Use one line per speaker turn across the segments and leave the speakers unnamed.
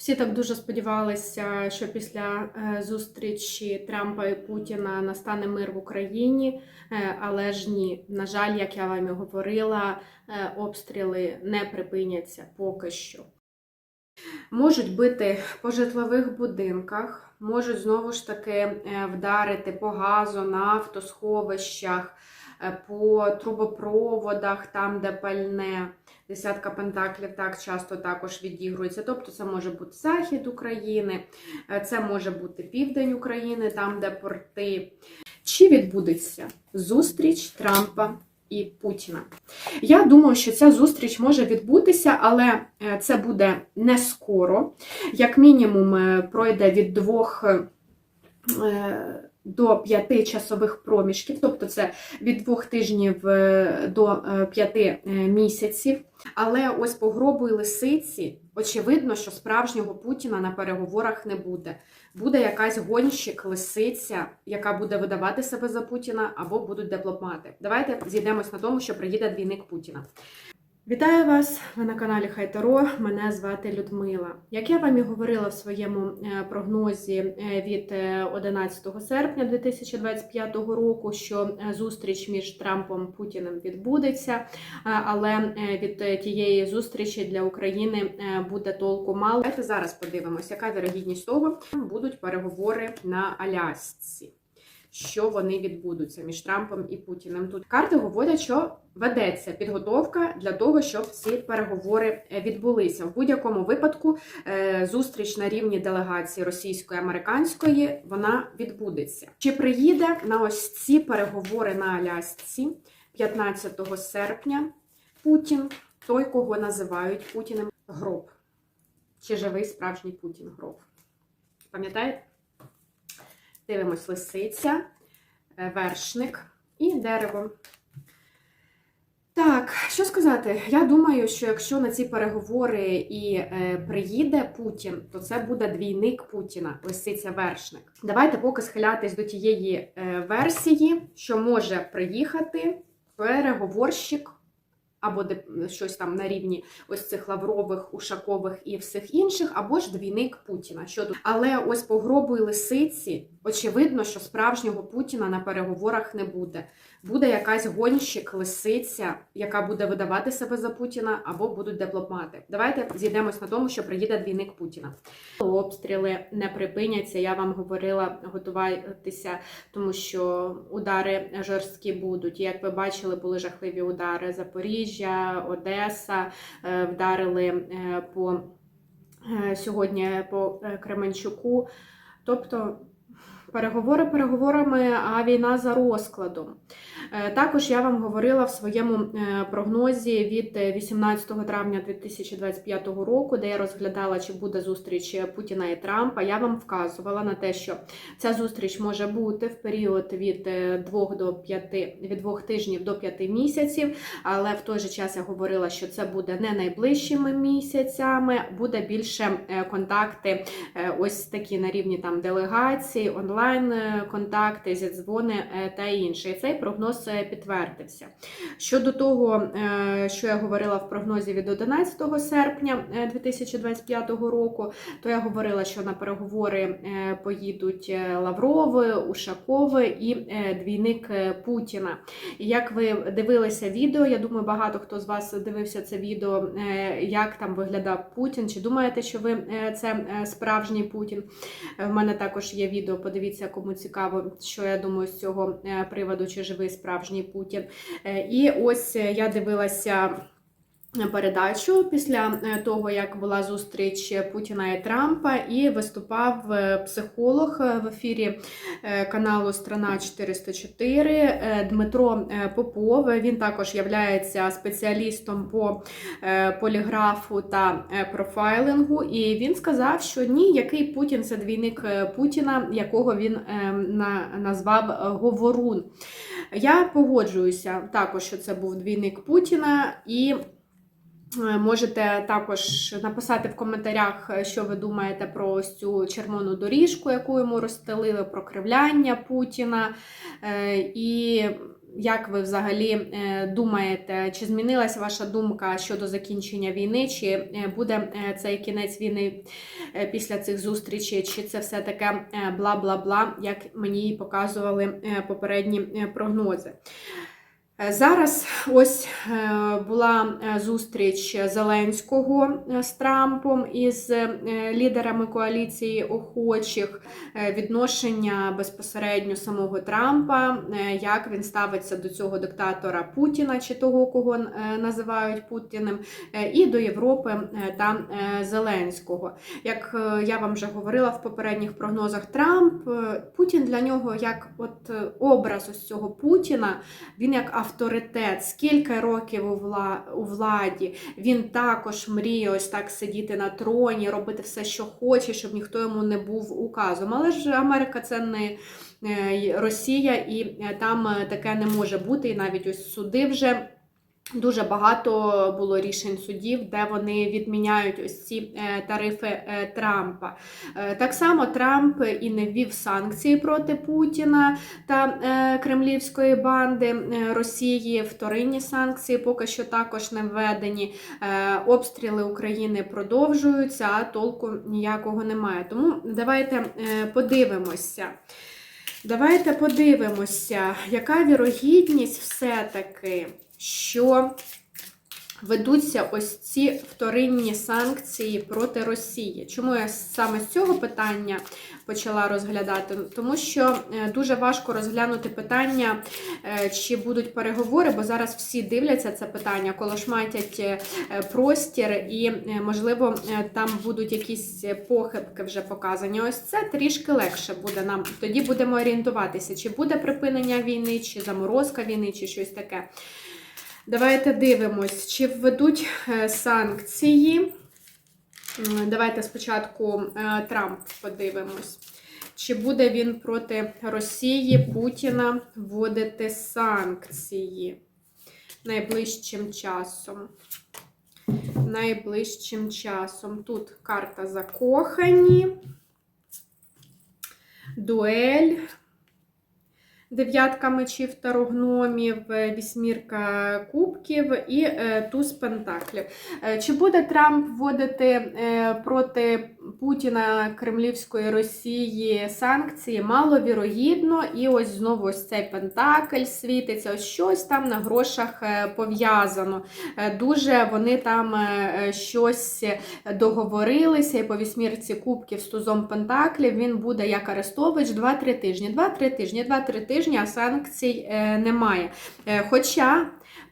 Всі так дуже сподівалися, що після е, зустрічі Трампа і Путіна настане мир в Україні, Е, але ж ні. На жаль, як я вам і говорила, е, обстріли не припиняться поки що. Можуть бити по житлових будинках, можуть знову ж таки вдарити по газу, нафтосховищах, по трубопроводах, там, де пальне. Десятка пентаклів так часто також відігрується. Тобто це може бути захід України, е, це може бути південь України, там, де порти. Чи відбудеться зустріч Трампа і Путіна? Я думаю, що ця зустріч може відбутися, але е, це буде не скоро. Як мінімум, е, пройде від двох. Е, До п'яти часових проміжків, тобто це від двох тижнів е, до е, п'яти місяців. Але ось по гробу і лисиці очевидно, що справжнього Путіна на переговорах не буде. Буде якась гонщик, лисиця, яка буде видавати себе за Путіна, або будуть дипломати. Давайте зійдемось на тому, що приїде двійник Путіна. Вітаю вас! Ви на каналі Хайтаро. Мене звати Людмила. Як я вам і говорила в своєму е, прогнозі е, від е, 11 серпня 2025 року, що е, зустріч між Трампом і Путіним відбудеться, е, але е, від е, тієї зустрічі для України е, буде толку мало. Давайте зараз подивимося, яка вірогідність того будуть переговори на Алясці. Що вони відбудуться між Трампом і Путіним? Тут карти говорять, що ведеться підготовка для того, щоб ці переговори е, відбулися. В будь-якому випадку е, зустріч на рівні делегації російської американської вона відбудеться. Чи приїде на ось ці переговори на Алясці 15 серпня Путін, той, кого називають Путіним гроб? Чи живий справжній Путін гроб? Пам'ятаєте? Дивимось лисиця, е, вершник і дерево. Так, що сказати? Я думаю, що якщо на ці переговори і е, приїде Путін, то це буде двійник Путіна, лисиця вершник. Давайте поки схилятись до тієї е, версії, що може приїхати переговорщик або де, щось там на рівні ось цих лаврових, ушакових і всіх інших, або ж двійник Путіна. Що тут? Але ось по гробу і лисиці очевидно, що справжнього Путіна на переговорах не буде. Буде якась гонщик, лисиця, яка буде видавати себе за Путіна, або будуть дипломати. Давайте зійдемось на тому, що приїде двійник Путіна. Обстріли не припиняться. Я вам говорила, готувайтеся, тому що удари жорсткі будуть. Як ви бачили, були жахливі удари Запоріжжя, Одеса, е, вдарили е, по е, сьогодні по Кременчуку. Тобто. Переговори переговорами, а війна за розкладом. Е, Також я вам говорила в своєму е, прогнозі від е, 18 травня 2025 року, де я розглядала, чи буде зустріч Путіна і Трампа. Я вам вказувала на те, що ця зустріч може бути в період від 2 до 5, від 2 тижнів до 5 місяців. Але в той же час я говорила, що це буде не найближчими місяцями, буде більше е, контакти, е, ось такі на рівні там делегацій, онлайн е, контакти, зідзвони е, та інше. І цей прогноз е, підтвердився. Щодо того, е, що я говорила в прогнозі від 11 серпня е, 2025 року, то я говорила, що на переговори е, поїдуть е, Лаврови, Ушакови і е, двійник е, Путіна. Як ви дивилися відео, я думаю, багато хто з вас дивився це відео, е, як там виглядав Путін. Чи думаєте, що ви е, це е, справжній Путін? Е, В мене також є відео. Подивіться, кому цікаво, що я думаю з цього е, приводу, чи живий справжній Путін. Е, І ось е, я дивилася. Передачу після е, того, як була зустріч Путіна і Трампа, і виступав е, психолог е, в ефірі каналу Страна 404 е, Дмитро Попов. Він також є спеціалістом по поліграфу та профайлингу. І він сказав, що ні, який Путін це двійник Путіна, якого він назвав Говорун. Я погоджуюся також, що це був двійник Путіна і. Е, Можете також написати в коментарях, е, що ви думаєте про ось цю червону доріжку, яку йому розстелили, про кривляння Путіна. Е, І як ви взагалі думаєте, чи змінилася ваша думка щодо закінчення війни, чи буде цей кінець війни після цих зустрічей, чи це все таке бла-бла-бла, як мені показували попередні прогнози? Е, Зараз ось е, була е, зустріч Зеленського з Трампом із лідерами коаліції охочих, відношення безпосередньо самого Трампа, як він ставиться до цього диктатора Путіна чи того, кого називають Путіним, і до Європи та Зеленського. Як я вам вже говорила в попередніх прогнозах, Трамп Путін для нього як от образ ось цього Путіна. Він як авторитет, скільки років у, вла... у владі, він також мріє ось так сидіти на троні, робити все, що хоче, щоб ніхто йому не був указом. Але ж Америка це не е, Росія, і е, там е, таке не може бути. І навіть ось суди вже. Дуже багато було рішень судів, де вони відміняють ось ці е, тарифи е, Трампа. Е, Так само Трамп і не ввів санкції проти Путіна та кремлівської банди Росії. Вторинні санкції поки що також не введені. Обстріли України продовжуються, а толку ніякого немає. Тому давайте подивимося. Давайте подивимося, яка вірогідність все-таки, що ведуться ось ці вторинні санкції проти Росії. Чому я саме з цього питання почала розглядати? Тому що е, дуже важко розглянути питання, е, чи будуть переговори, бо зараз всі дивляться це питання, колошматять е, простір, і, можливо, там будуть якісь похибки вже показані. Ось це трішки легше буде нам. Тоді будемо орієнтуватися, чи буде припинення війни, чи заморозка війни, чи щось таке. Давайте дивимось, чи введуть е, санкції. Давайте спочатку е, Трамп подивимось. Чи буде він проти Росії, Путіна вводити санкції найближчим часом? Найближчим часом. Тут карта закохані, дуель, дев'ятка мечів та гномів, е, вісьмірка кубків і е, туз пентаклів. Е, Чи буде Трамп вводити проти Путіна Кремлівської Росії санкції? Маловірогідно. І ось знову ось цей пентакль світиться, ось щось там на грошах е, пов'язано. Е, Дуже вони там е, щось договорилися, і по вісьмірці кубків з тузом пентаклів він буде як Арестович 2-3 тижні. 2-3 тижні, 2-3 тижні, а санкцій немає. Хоча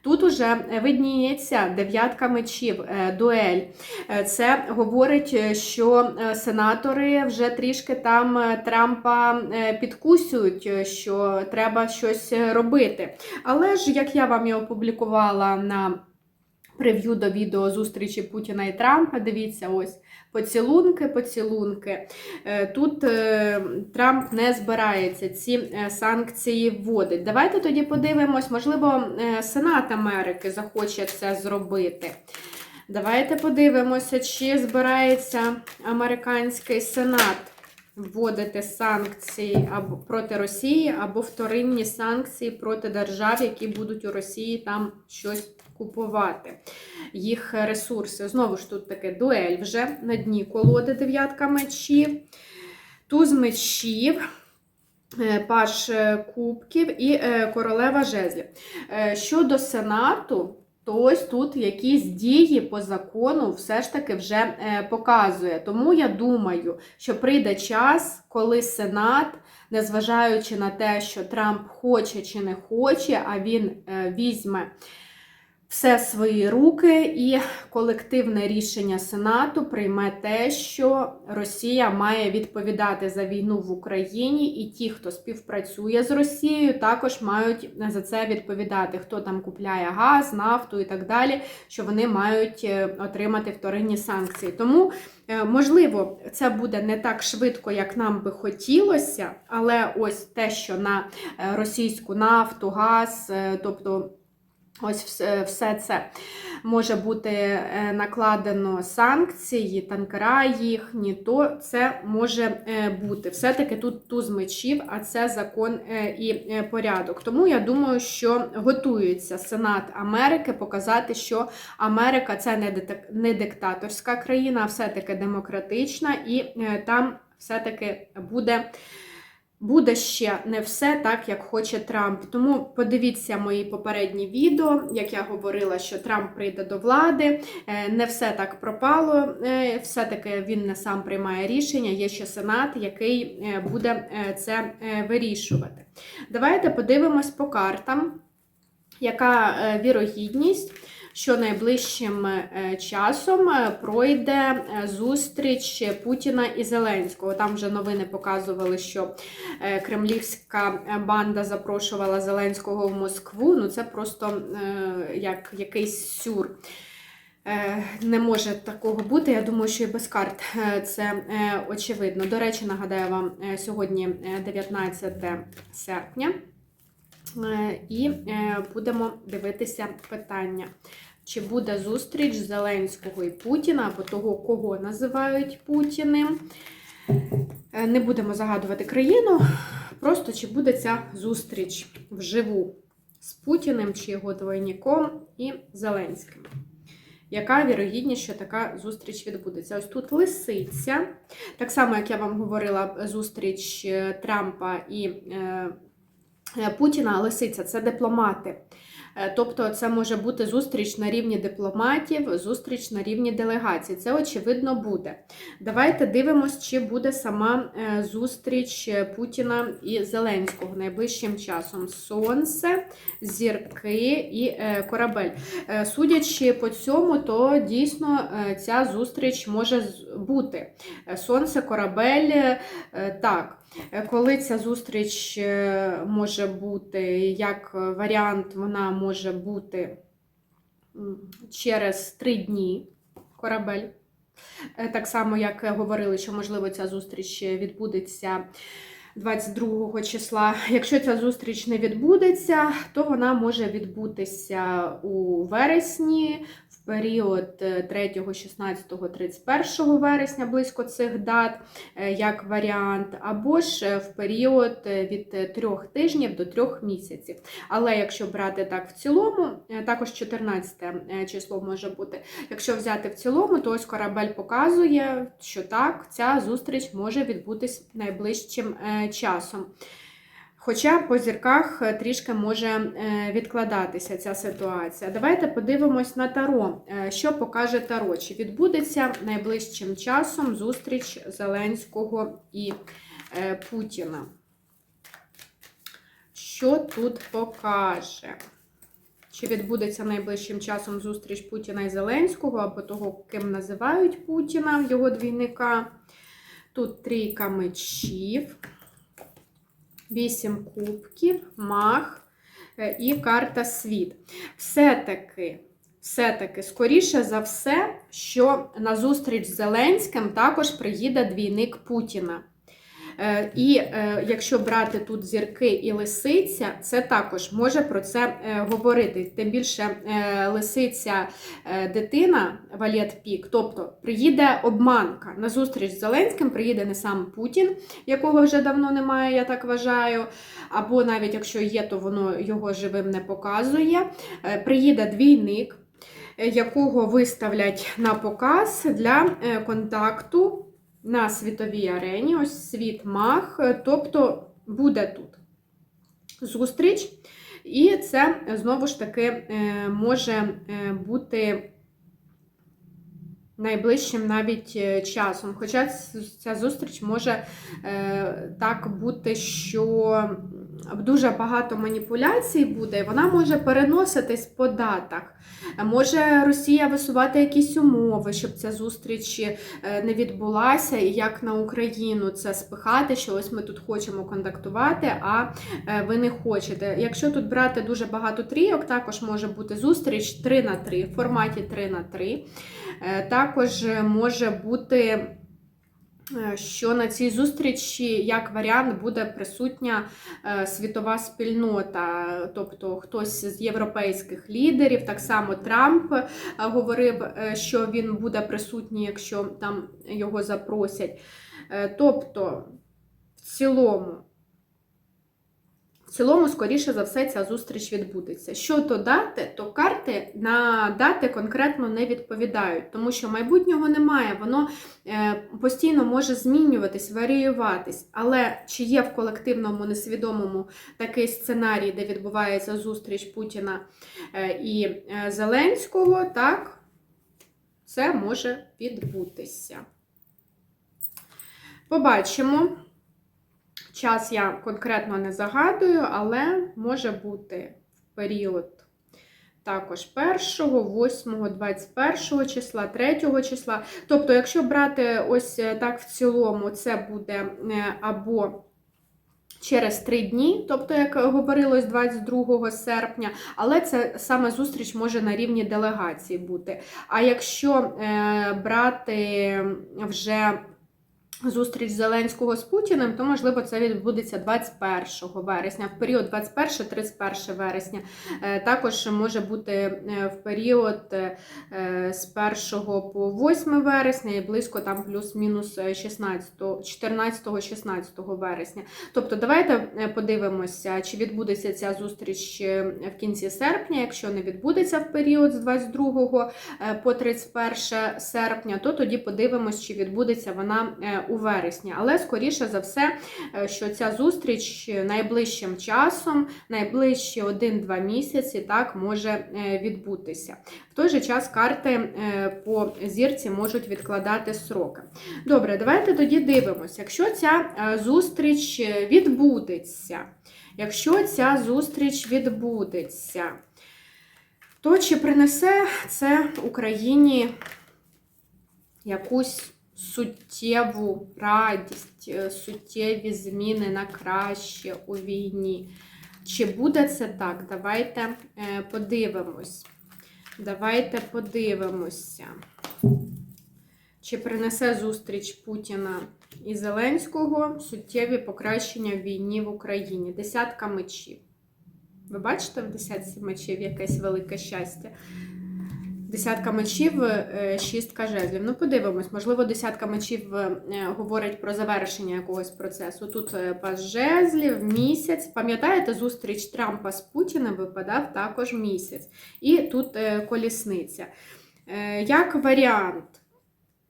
тут уже видніється дев'ятка мечів, е, дуель. Е, Це говорить, е, що е, сенатори вже трішки там е, Трампа е, підкусюють, е, що треба щось е, робити. Але ж, як я вам і опублікувала на прев'ю до відео зустрічі Путіна і Трампа, дивіться, ось поцілунки, поцілунки. Е, Тут е, Трамп не збирається ці е, санкції вводить. Давайте тоді подивимось, можливо, Сенат Америки захоче це зробити. Давайте подивимося, чи збирається американський сенат вводити санкції або проти Росії, або вторинні санкції проти держав, які будуть у Росії там щось купувати. Їх ресурси. Знову ж тут таке дуель вже на дні колоди дев'ятка мечів, туз мечів. е, Паш е, кубків і е, королева жезлів. Щодо Сенату, то ось тут якісь дії по закону все ж таки вже показує. Тому я думаю, що прийде час, коли Сенат, незважаючи на те, що Трамп хоче чи не хоче, а він візьме все свої руки, і колективне рішення Сенату прийме те, що Росія має відповідати за війну в Україні, і ті, хто співпрацює з Росією, також мають за це відповідати. Хто там купляє газ, нафту і так далі, що вони мають е, отримати вторинні санкції. Тому е, можливо, це буде не так швидко, як нам би хотілося, але ось те, що на е, російську нафту, газ, тобто Ось все, все це може бути е, накладено санкції, танкера їхні, то це може е, бути. Все-таки тут туз мечів, а це закон е, і порядок. Тому я думаю, що готується Сенат Америки показати, що Америка це не диктаторська країна, а все-таки демократична, і там все-таки буде. Буде ще не все так, як хоче Трамп. Тому подивіться мої попередні відео, як я говорила, що Трамп прийде до влади, е, не все так пропало, е, все-таки він не сам приймає рішення, є ще Сенат, який е, буде це вирішувати. Давайте подивимось по картам, яка вірогідність що найближчим е, часом е, пройде е, зустріч Путіна і Зеленського. Там вже новини показували, що кремлівська банда запрошувала Зеленського в Москву. Ну це просто як якийсь сюр. Не може такого бути. Я думаю, що і без карт це очевидно. До речі, нагадаю вам, сьогодні 19 серпня. І будемо дивитися питання. Чи буде зустріч Зеленського і Путіна, або того, кого називають Путіним. Е, не будемо загадувати країну. Просто чи буде ця зустріч вживу з Путіним чи його двойником і Зеленським. Яка вірогідність, що така зустріч відбудеться? Ось тут лисиця. Так само, як я вам говорила, зустріч е, Трампа і е, Путіна, лисиця це дипломати. Е, тобто, це може бути зустріч на рівні дипломатів, зустріч на рівні делегацій. Це, очевидно, буде. Давайте дивимось, чи буде сама е, зустріч Путіна і Зеленського найближчим часом. Сонце, зірки і е, корабель. Судячи по цьому, то дійсно ця зустріч може бути. Сонце, корабель, так. Коли ця зустріч е, може бути, як варіант, вона може бути через три дні корабель. Е, так само, як говорили, що, можливо, ця зустріч відбудеться 22 числа. Якщо ця зустріч не відбудеться, то вона може відбутися у вересні, період 3, 16, 31 вересня близько цих дат, е, як варіант, або ж е, в період е, від 3 тижнів до 3 місяців. Але якщо брати так в цілому, також 14 число може бути. Якщо взяти в цілому, то ось корабель показує, що так, ця зустріч може відбутись найближчим часом. Хоча по зірках е, трішки може е, відкладатися ця ситуація. Давайте подивимось на Таро. Е, що покаже Таро? Чи відбудеться найближчим часом зустріч Зеленського і Путіна? Що тут покаже? Чи відбудеться найближчим часом зустріч Путіна і Зеленського, або того, ким називають Путіна, його двійника? Тут трійка мечів. Вісім кубків, мах е, і карта світ. Все-таки, все-таки, скоріше за все, що на зустріч з Зеленським також приїде двійник Путіна. Е, і е, якщо брати тут зірки і лисиця, це також може про це е, говорити. Тим більше лисиця дитина Валет Пік, тобто приїде обманка на зустріч з Зеленським, приїде не сам Путін, якого вже давно немає, я так вважаю. Або навіть якщо є, то воно його живим не показує. Приїде двійник. Якого виставлять на показ для контакту на світовій арені, ось світ мах, е, тобто буде тут зустріч, і це знову ж таки е, може е, бути найближчим навіть часом. Хоча ця зустріч може так бути, що дуже багато маніпуляцій буде, вона може переноситись по датах. Може Росія висувати якісь умови, щоб ця зустріч е, не відбулася, і як на Україну це спихати, що ось ми тут хочемо контактувати, а е, ви не хочете. Якщо тут брати дуже багато трійок, також може бути зустріч 3 на 3 в форматі 3 на 3. Е, також може бути е, що на цій зустрічі, як варіант, буде присутня е, світова спільнота, тобто хтось з європейських лідерів, так само Трамп е, говорив, е, що він буде присутній, якщо там його запросять. Е, Тобто, в цілому, в цілому, скоріше за все, ця зустріч відбудеться. Щодо дати, то карти на дати конкретно не відповідають, тому що майбутнього немає, воно е, постійно може змінюватись, варіюватись. Але чи є в колективному несвідомому такий сценарій, де відбувається зустріч Путіна е, і е, Зеленського, так, це може відбутися. Побачимо. Час я конкретно не загадую, але може бути в період також 1, 8, 21 числа, 3 числа. Тобто, якщо брати ось так в цілому, це буде е, або через 3 дні, тобто, як говорилось 22 серпня, але це саме зустріч може на рівні делегації бути. А якщо е, брати вже зустріч Зеленського з Путіним, то можливо це відбудеться 21 вересня, в період 21-31 вересня. Е, Також може бути е, в період е, з 1 по 8 вересня і близько там плюс-мінус 16, 14-16 вересня. Тобто, давайте подивимося, чи відбудеться ця зустріч в кінці серпня. Якщо не відбудеться в період з 22 е, по 31 серпня, то тоді подивимось, чи відбудеться вона у вересні. Але скоріше за все, е, що ця зустріч найближчим часом, найближчі 1-2 місяці, так може е, відбутися. В той же час карти е, по зірці можуть відкладати сроки. Добре, давайте тоді дивимося. Якщо ця зустріч відбудеться, якщо ця зустріч відбудеться, то чи принесе це Україні якусь суттєву радість, е, суттєві зміни на краще у війні? Чи буде це так? Давайте е, подивимось. Давайте подивимося. Чи принесе зустріч Путіна і Зеленського суттєві покращення в війні в Україні? Десятка мечів. Ви бачите в десятці мечів якесь велике щастя? Десятка мечів, е, шістка жезлів. Ну, подивимось, можливо, десятка мечів е, говорить про завершення якогось процесу. Тут е, пас жезлів, місяць. Пам'ятаєте, зустріч Трампа з Путіним випадав також місяць. І тут колісниця. Як варіант,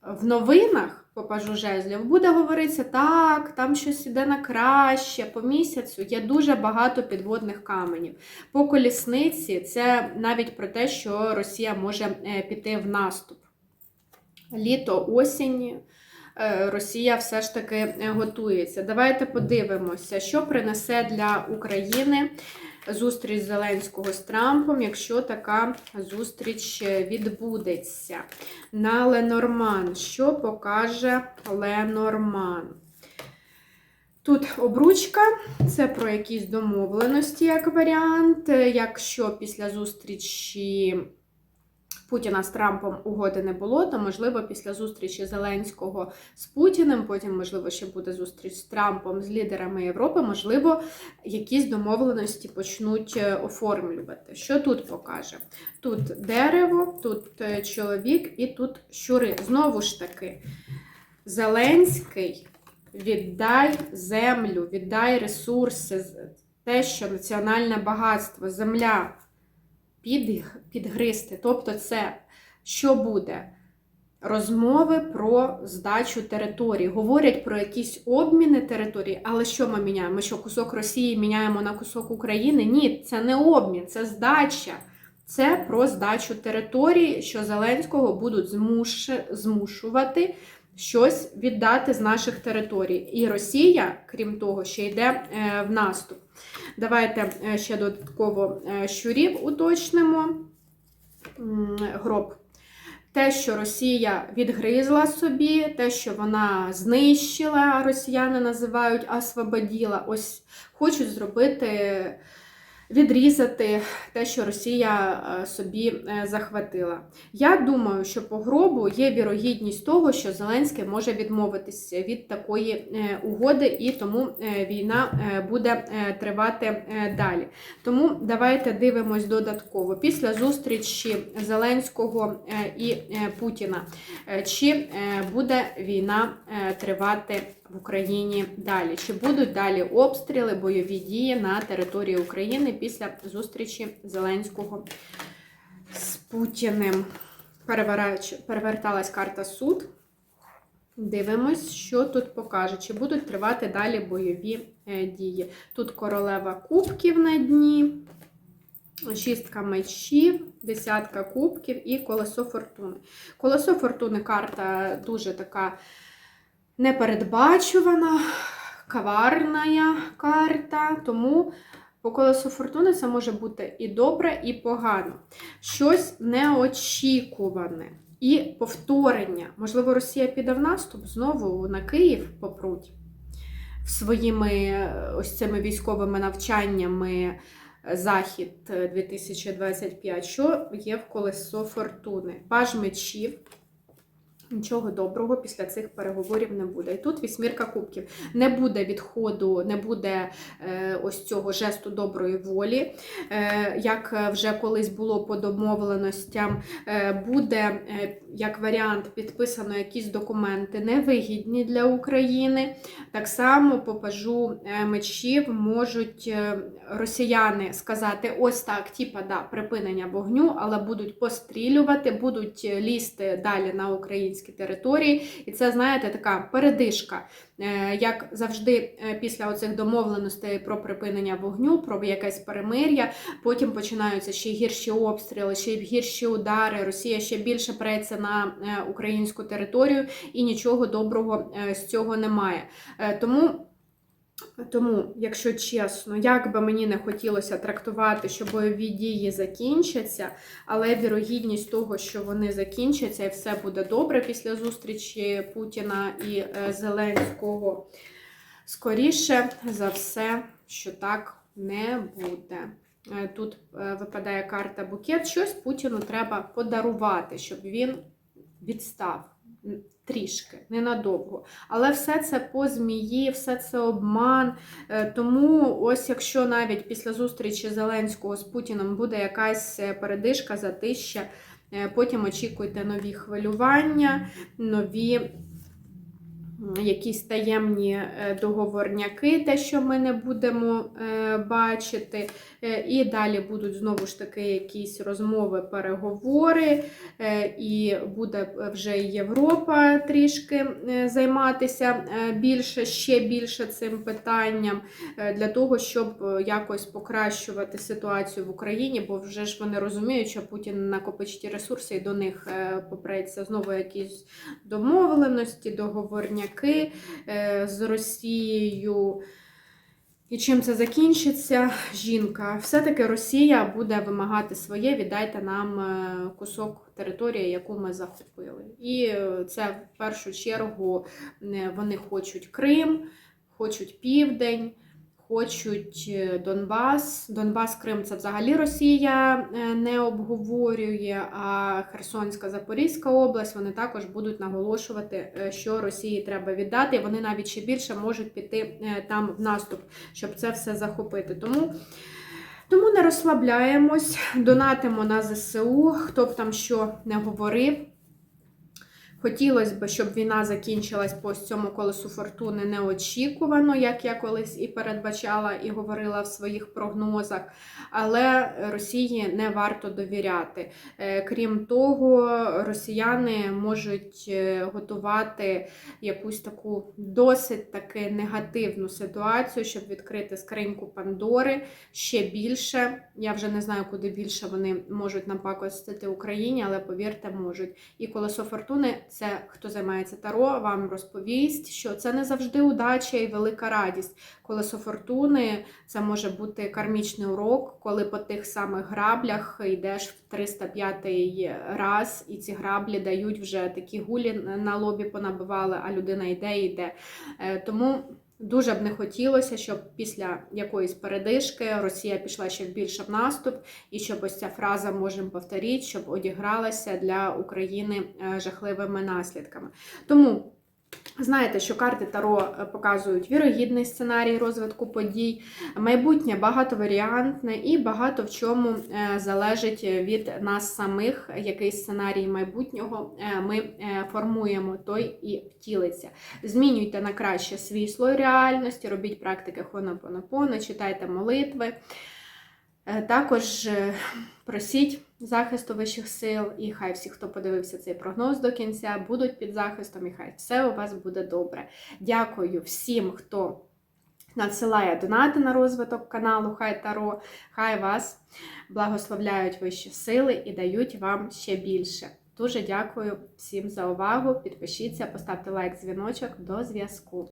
в новинах по пажу жезлів буде говоритися, так, там щось іде на краще, по місяцю є дуже багато підводних каменів. По колісниці це навіть про те, що Росія може е, піти в наступ. Літо, осінь. е, Росія все ж таки е, готується. Давайте подивимося, що принесе для України зустріч Зеленського з Трампом, якщо така зустріч е, відбудеться. На Ленорман. Що покаже Ленорман? Тут обручка, це про якісь домовленості як варіант. Е, Якщо після зустрічі Путіна з Трампом угоди не було, то можливо після зустрічі Зеленського з Путіним, потім, можливо, ще буде зустріч з Трампом, з лідерами Європи, можливо, якісь домовленості почнуть е, оформлювати. Що тут покаже? Тут дерево, тут е, чоловік і тут щури. Знову ж таки, Зеленський віддай землю, віддай ресурси, те, що національне багатство, земля під, підгризти. Тобто, це що буде? Розмови про здачу території. Говорять про якісь обміни території, але що ми міняємо? Ми що кусок Росії міняємо на кусок України? Ні, це не обмін, це здача. Це про здачу території, що Зеленського будуть змуш... змушувати щось віддати з наших територій. І Росія, крім того, ще йде е, в наступ. Давайте е, ще додатково е, щурів уточнимо. Гроб. Те, що Росія відгризла собі, те, що вона знищила, росіяни називають освободіла, ось хочуть зробити відрізати те, що Росія е, собі е, захватила. Я думаю, що по гробу є вірогідність того, що Зеленський може відмовитися від такої е, угоди, і тому війна буде тривати далі. Тому давайте дивимось додатково. Після зустрічі Зеленського і Путіна, чи буде війна тривати в Україні далі? Чи будуть далі обстріли, бойові дії на території України після зустрічі Зеленського з Путіним? Переверталась карта суд. Дивимось, що тут покаже, чи будуть тривати далі бойові е, дії. Тут королева кубків на дні, шістка мечів, десятка кубків і колесо фортуни. Колесо фортуни карта дуже така непередбачувана, коварна карта, тому по колесу фортуни це може бути і добре, і погано. Щось неочікуване. І повторення. Можливо, Росія піде в наступ знову на Київ попруть своїми е, ось цими військовими навчаннями е, Захід е, 2025, що є в колесо фортуни. Паж мечів. Нічого доброго після цих переговорів не буде. І тут вісьмірка кубків. Не буде відходу, не буде е, ось цього жесту доброї волі. Е, як вже колись було по домовленостям, е, буде е, як варіант підписано якісь документи невигідні для України. Так само по пажу е, мечів можуть е, росіяни сказати: ось так, типа, да, припинення вогню, але будуть пострілювати, будуть е, лізти далі на українські території. І це, знаєте, така передишка. Е, Як завжди, е, після оцих домовленостей про припинення вогню, про якесь перемир'я, потім починаються ще гірші обстріли, ще гірші удари. Росія ще більше преться на е, українську територію, і нічого доброго з цього немає. Тому. Тому, якщо чесно, як би мені не хотілося трактувати, що бойові дії закінчаться, але вірогідність того, що вони закінчаться і все буде добре після зустрічі Путіна і е, Зеленського, скоріше за все, що так не буде. Е, Тут е, випадає карта букет. Щось Путіну треба подарувати, щоб він відстав трішки, ненадовго. Але все це по змії, все це обман. Е, Тому, ось якщо навіть після зустрічі Зеленського з Путіним буде якась е, передишка, затища, е, потім очікуйте нові хвилювання, нові якісь таємні е, договорняки, те, що ми не будемо е, бачити. Е, І далі будуть знову ж таки якісь розмови, переговори, е, і буде вже Європа трішки е, займатися е, більше, ще більше цим питанням е, для того, щоб е, якось покращувати ситуацію в Україні, бо вже ж вони розуміють, що Путін накопичить ресурси і до них е, попреться знову якісь домовленості, договорняки е, з Росією. І чим це закінчиться, жінка, все-таки Росія буде вимагати своє, віддайте нам е, кусок території, яку ми захопили. І е, це в першу чергу вони хочуть Крим, хочуть Південь, хочуть е, Донбас. Донбас, Крим це взагалі Росія е, не обговорює, а Херсонська, Запорізька область вони також будуть наголошувати, е, що Росії треба віддати. І Вони навіть ще більше можуть піти там в наступ, щоб це все захопити. Тому. Тому не розслабляємось, донатимо на ЗСУ, хто б там що не говорив. Хотілося б, щоб війна закінчилась по цьому колесу фортуни неочікувано, як я колись і передбачала і говорила в своїх прогнозах. Але Росії не варто довіряти. Е, Крім того, росіяни можуть е, готувати якусь таку досить таки негативну ситуацію, щоб відкрити скриньку Пандори ще більше. Я вже не знаю, куди більше вони можуть напакостити Україні, але повірте, можуть. І колесо фортуни це хто займається таро, вам розповість, що це не завжди удача і велика радість. Колесо фортуни це може бути кармічний урок, коли по тих самих граблях йдеш в 305 раз, і ці граблі дають вже такі гулі на лобі понабивали, а людина йде і йде. Е, Тому Дуже б не хотілося, щоб після якоїсь передишки Росія пішла ще більше в наступ, і щоб ось ця фраза можемо повторити, щоб одігралася для України е, жахливими наслідками. Тому знаєте, що карти Таро е, показують вірогідний сценарій розвитку подій, майбутнє багатоваріантне і багато в чому е, залежить від нас самих, який сценарій майбутнього е, ми формуємо, той і втілиться. Змінюйте на краще свій слой реальності, робіть практики хонопонопоно, читайте молитви. Також просіть захисту вищих сил, і хай всі, хто подивився цей прогноз до кінця, будуть під захистом, і хай все у вас буде добре. Дякую всім, хто надсилає донати на розвиток каналу Хай Таро. Хай вас благословляють вищі сили і дають вам ще більше. Дуже дякую всім за увагу. Підпишіться, поставте лайк, дзвіночок. До зв'язку.